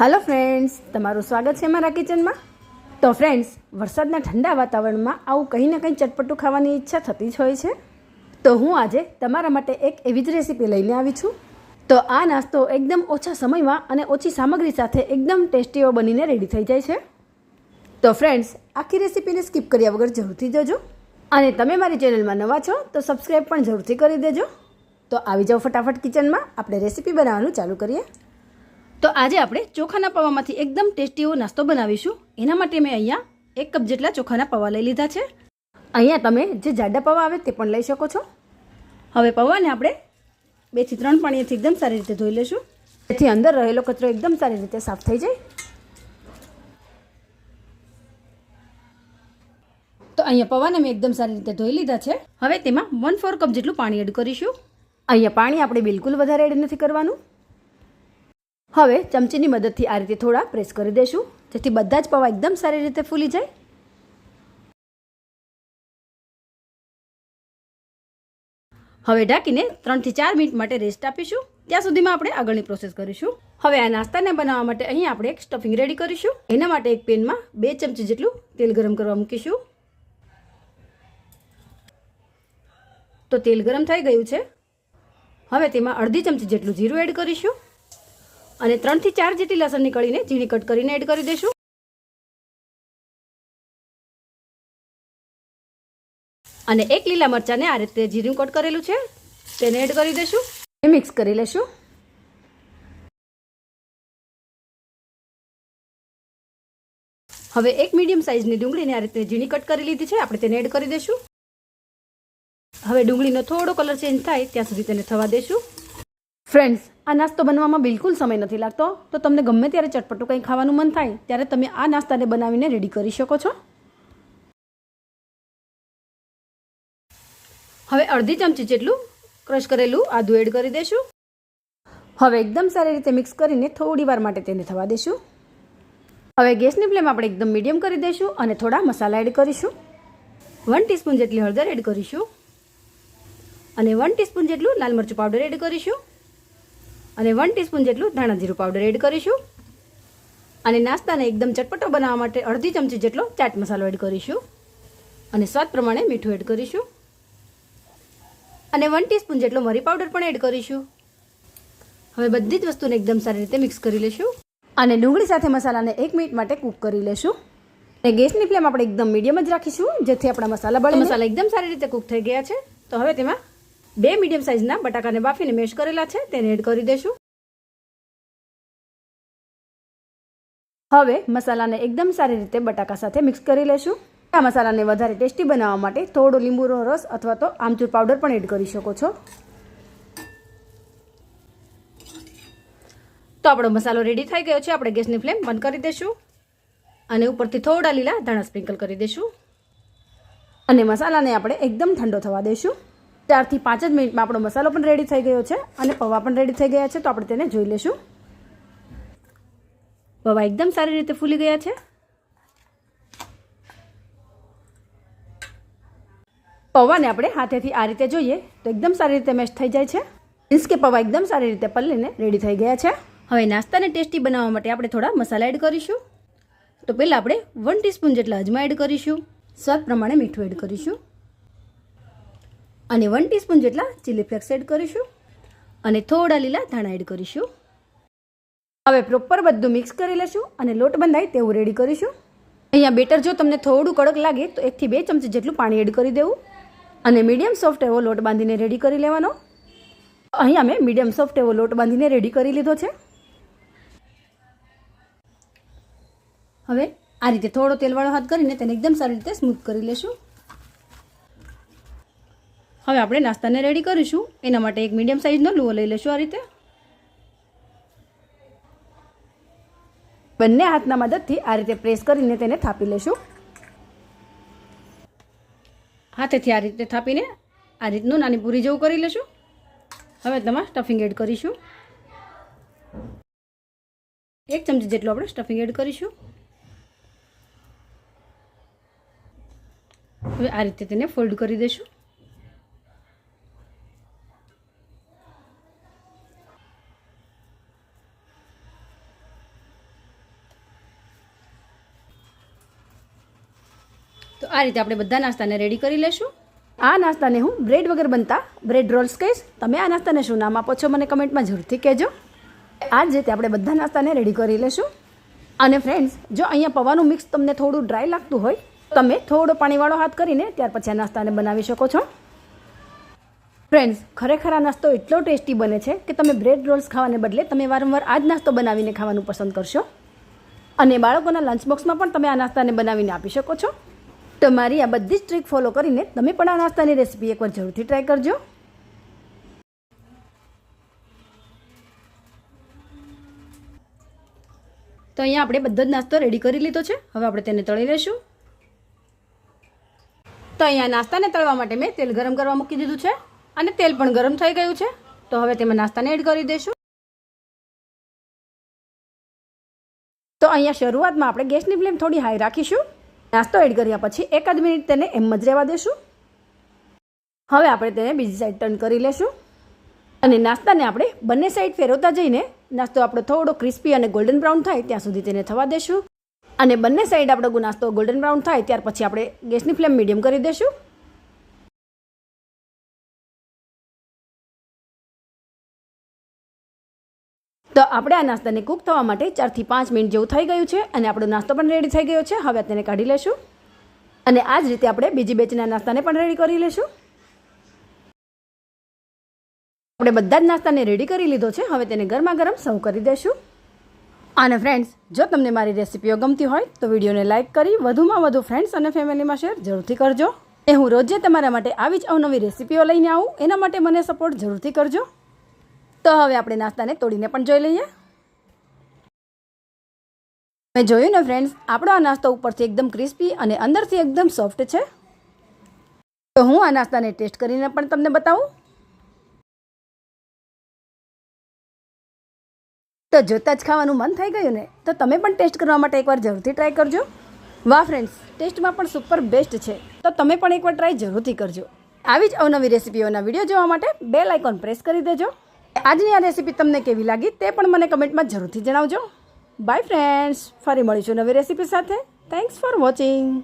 હાલો friends તમારું સ્વાગત છે મારા કિચનમાં તો ફ્રેન્ડ્સ વરસાદના ઠંડા વાતાવરણમાં આવું કંઈ ને કંઈ ચટપટું ખાવાની ઈચ્છા થતી જ હોય છે. તો, હું આજે તમારા માટે એક એવી જ રેસીપી લઈને આવી છું. તો, આ નાસ્તો એકદમ ઓછા સમયમાં અને ઓછી સામગ્રી સાથે એકદમ ટેસ્ટીઓ બનીને રેડી થઈ જાય છે. તો ફ્રેન્ડ્સ આખી રેસીપીને સ્કીપ કર્યા વગર જરૂરથી જજો. અને તમે મારી ચેનલમાં નવા છો, તો સબસ્ક્રાઈબ પણ જરૂરથી કરી દેજો. તો, આવી જાઓ ફટાફટ કિચનમાં આપણે રેસીપી બનાવવાનું ચાલુ કરીએ. તો આજે આપણે ચોખાના પૌવામાંથી એકદમ ટેસ્ટી એવો નાસ્તો બનાવીશું. એના માટે મેં અહીંયા એક કપ જેટલા ચોખાના પૌવા લઈ લીધા છે. અહીંયા તમે જે જાડા પૌવા આવે તે પણ લઈ શકો છો. હવે પૌવાને આપણે બેથી ત્રણ પાણીથી એકદમ સારી રીતે ધોઈ લઈશું જેથી અંદર રહેલો કચરો એકદમ સારી રીતે સાફ થઈ જાય. તો અહીંયા પૌવાને મેં એકદમ સારી રીતે ધોઈ લીધા છે. હવે તેમાં વન ફોર કપ જેટલું પાણી એડ કરીશું. અહીંયા પાણી આપણે બિલકુલ વધારે એડ નથી કરવાનું. હવે ચમચીની મદદથી આ રીતે થોડા પ્રેસ કરી દઈશું જેથી બધા જ પૌવા એકદમ સારી રીતે ફૂલી જાય. હવે ઢાંકીને ત્રણથી ચાર મિનિટ માટે રેસ્ટ આપીશું. ત્યાં સુધીમાં આપણે આગળની પ્રોસેસ કરીશું. હવે આ નાસ્તાને બનાવવા માટે અહીં આપણે એક સ્ટફિંગ રેડી કરીશું. એના માટે એક પેનમાં બે ચમચી જેટલું તેલ ગરમ કરવા મૂકીશું. તો તેલ ગરમ થઈ ગયું છે. હવે તેમાં અડધી ચમચી જેટલું જીરું એડ કરીશું. અને ત્રણથી ચાર જેટલી લસણ નીકળીને ઝીણી કટ કરીને એડ કરી દઈશું. અને એક લીલા મરચાંને આ રીતે જીરું કટ કરેલું છે, તેને એડ કરી દઈશું. મિક્સ કરી લેશું હવે એક મીડિયમ સાઇઝની ડુંગળીને આ રીતે ઝીણી કટ કરી લીધી છે, આપણે તેને એડ કરી દઈશું. હવે ડુંગળીનો થોડો કલર ચેન્જ થાય, ત્યાં સુધી તેને થવા દઈશું. ફ્રેન્ડ્સ આ નાસ્તો બનવામાં બિલકુલ સમય નથી લાગતો. તો તમને ગમે ત્યારે ચટપટું કંઈ ખાવાનું મન થાય, ત્યારે તમે આ નાસ્તાને બનાવીને રેડી કરી શકો છો. હવે અડધી ચમચી જેટલું ક્રશ કરેલું આદું એડ કરી દઈશું. હવે એકદમ સારી રીતે મિક્સ કરીને થોડી વાર માટે તેને થવા દઈશું. હવે ગેસની ફ્લેમ આપણે એકદમ મીડિયમ કરી દઈશું અને થોડા મસાલા એડ કરીશું. વન ટીસ્પૂન જેટલી હળદર એડ કરીશું. અને વન ટીસ્પૂન જેટલું લાલ મરચું પાવડર એડ કરીશું. અને વન ટીસ્પૂન જેટલું ધાણા જીરું પાવડર એડ કરીશું. અને નાસ્તાને એકદમ ચટપટો બનાવવા માટે અડધી ચમચી જેટલો ચાટ મસાલો એડ કરીશું. અને સ્વાદ પ્રમાણે મીઠું એડ કરીશું. અને વન ટીસ્પૂન જેટલો મરી પાવડર પણ એડ કરીશું. હવે બધી જ વસ્તુને એકદમ સારી રીતે મિક્સ કરી લઈશું અને ડુંગળી સાથે મસાલાને એક મિનિટ માટે કૂક કરી લેશું. અને ગેસની ફ્લેમ આપણે એકદમ મીડિયમ જ રાખીશું, જેથી આપણા મસાલા બળે મસાલા એકદમ સારી રીતે કૂક થઈ ગયા છે. તો હવે તેમાં બે મીડિયમ સાઇઝના બટાકાને બાફીને મેશ કરેલા છે, તેને એડ કરી દઈશું હવે મસાલાને એકદમ સારી રીતે બટાકા સાથે મિક્સ કરી લેશું. આ મસાલાને વધારે ટેસ્ટી બનાવવા માટે થોડો લીંબુનો રસ અથવા તો આમચૂર પાવડર પણ એડ કરી શકો છો. તો આપણો મસાલો રેડી થઈ ગયો છે, આપણે ગેસની ફ્લેમ બંધ કરી દઈશું અને ઉપરથી થોડા લીલા ધાણા સ્પ્રિંકલ કરી દઈશું અને મસાલાને આપણે એકદમ ઠંડો થવા દઈશું ચારથી પાંચ જ મિનિટમાં આપણો મસાલો પણ રેડી થઈ ગયો છે અને પૌવા પણ રેડી થઈ ગયા છે, તો આપણે તેને જોઈ લઈશું. પૌવા એકદમ સારી રીતે ફૂલી ગયા છે. પૌવાને આપણે હાથેથી આ રીતે જોઈએ, તો એકદમ સારી રીતે મેશ થઈ જાય છે. મીન્સ કે પૌવા એકદમ સારી રીતે પલ્લીને રેડી થઈ ગયા છે. હવે નાસ્તાને ટેસ્ટી બનાવવા માટે આપણે થોડા મસાલા એડ કરીશું. તો પહેલાં આપણે વન ટીસ્પૂન જેટલા અજમા એડ કરીશું. સ્વાદ પ્રમાણે મીઠું એડ કરીશું. અને વન ટીસ્પૂન જેટલા ચીલી ફ્લેક્સ એડ કરીશું અને થોડા લીલા ધાણા એડ કરીશું. હવે પ્રોપર બધું મિક્સ કરી લેશું અને લોટ બંધાય તેવું રેડી કરીશું. અહીંયા બેટર જો તમને થોડું કડક લાગે તો એકથી બે ચમચી જેટલું પાણી એડ કરી દેવું. અને મીડિયમ સોફ્ટ એવો લોટ બાંધીને રેડી કરી લેવાનો. અહીંયા મેં મીડિયમ સોફ્ટ એવો લોટ બાંધીને રેડી કરી લીધો છે. હવે આ રીતે થોડો તેલવાળો હાથ કરીને તેને એકદમ સારી રીતે સ્મૂથ કરી લેશું. હવે આપણે નાસ્તાને રેડી કરીશું. એના માટે એક મીડિયમ સાઇઝનો લુઓ લઈ લઈશું આ રીતે. બંને હાથના મદદથી આ રીતે પ્રેસ કરીને તેને થાપી લેશું. હાથેથી આ રીતે થાપીને આ રીતનું નાની પૂરી જેવું કરી લેશું. હવે તેમાં સ્ટફિંગ એડ કરીશું. એક ચમચી જેટલું આપણે સ્ટફિંગ એડ કરીશું. હવે આ રીતે તેને ફોલ્ડ કરી દઈશું આ રીતે આપણે બધા નાસ્તાને રેડી કરી લેશું. આ નાસ્તાને હું બ્રેડ વગર બનતા બ્રેડ રોલ્સ કહીશ. તમે આ નાસ્તાને શું નામ આપો છો મને કમેન્ટમાં જરૂરથી કહેજો. આ જ રીતે આપણે બધા નાસ્તાને રેડી કરી લેશું. અને ફ્રેન્ડ્સ જો અહીંયા પૌવાનું મિક્સ તમને થોડું ડ્રાય લાગતું હોય, તમે થોડો પાણીવાળો હાથ કરીને ત્યાર પછી આ નાસ્તાને બનાવી શકો છો. ફ્રેન્ડ્સ ખરેખર આ નાસ્તો એટલો ટેસ્ટી બને છે કે તમે બ્રેડ રોલ્સ ખાવાને બદલે તમે વારંવાર આ જ નાસ્તો બનાવીને ખાવાનું પસંદ કરશો. અને બાળકોના લંચ બોક્સમાં પણ તમે આ નાસ્તાને બનાવીને આપી શકો છો. તમારી આ બધી જ ટ્રીક ફોલો કરીને તમે પણ આ નાસ્તાની રેસીપી એકવાર જરૂરથી ટ્રાય કરજો. તો અહીંયા આપણે બધો જ નાસ્તો રેડી કરી લીધો છે. હવે આપણે તેને તળી લઈશું તો અહીંયા નાસ્તાને તળવા માટે મેં તેલ ગરમ કરવા મૂકી દીધું છે અને તેલ પણ ગરમ થઈ ગયું છે. તો હવે તેમાં નાસ્તાને એડ કરી દઈશું. તો અહીંયા શરૂઆતમાં આપણે ગેસની ફ્લેમ થોડી હાઈ રાખીશું. નાસ્તો એડ કર્યા પછી એકાદ મિનિટ તેને એમ જ રહેવા દેશું. હવે આપણે તેને બીજી સાઈડ ટર્ન કરી લેશું. અને નાસ્તાને આપણે બંને સાઈડ ફેરવતા જઈને નાસ્તો આપણો થોડો ક્રિસ્પી અને ગોલ્ડન બ્રાઉન થાય ત્યાં સુધી તેને થવા દેશું. અને બંને સાઈડ આપણો નાસ્તો ગોલ્ડન બ્રાઉન થાય ત્યાર પછી આપણે ગેસની ફ્લેમ મીડિયમ કરી દઈશું તો આપણે આ નાસ્તાને કૂક થવા માટે ચારથી પાંચ મિનિટ જેવું થઈ ગયું છે અને આપણો નાસ્તો પણ રેડી થઈ ગયો છે. હવે તેને કાઢી લેશું. અને આ જ રીતે આપણે બીજી બેચના નાસ્તાને પણ રેડી કરી લેશું. આપણે બધા જ નાસ્તાને રેડી કરી લીધો છે. હવે તેને ગરમા ગરમ સર્વ કરી દઈશું અને ફ્રેન્ડ્સ જો તમને મારી રેસીપીઓ ગમતી હોય તો વિડીયોને લાઇક કરી વધુમાં વધુ ફ્રેન્ડ્સ અને ફેમિલીમાં શેર જરૂરથી કરજો. એ હું રોજે તમારા માટે આવી જ અવનવી રેસીપીઓ લઈને આવું. એના માટે મને સપોર્ટ જરૂરથી કરજો. તો હવે આપણે નાસ્તાને તોડીને પણ જોઈ લઈએ. મેં જોયું ને ફ્રેન્ડ્સ આપણો આ નાસ્તો ઉપરથી એકદમ ક્રિસ્પી અને અંદરથી એકદમ સોફ્ટ છે. તો હું આ નાસ્તાને ટેસ્ટ કરીને પણ તમને બતાવું. તો જોતાં જ ખાવાનું મન થઈ ગયું ને, તો તમે પણ ટેસ્ટ કરવા માટે એકવાર જરૂરથી ટ્રાય કરજો. વાહ ફ્રેન્ડ્સ ટેસ્ટમાં પણ સુપર બેસ્ટ છે. તો તમે પણ એકવાર ટ્રાય જરૂરથી કરજો. આવી જ અવનવી રેસીપીઓના વીડિયો જોવા માટે બે લાઇકોન પ્રેસ કરી દેજો. આજની આ રેસીપી તમને કેવી લાગી તે પણ મને કમેન્ટમાં જરૂરથી જણાવજો. બાય ફ્રેન્ડ્સ ફરી મળીશું નવી રેસીપી સાથે. Thanks for watching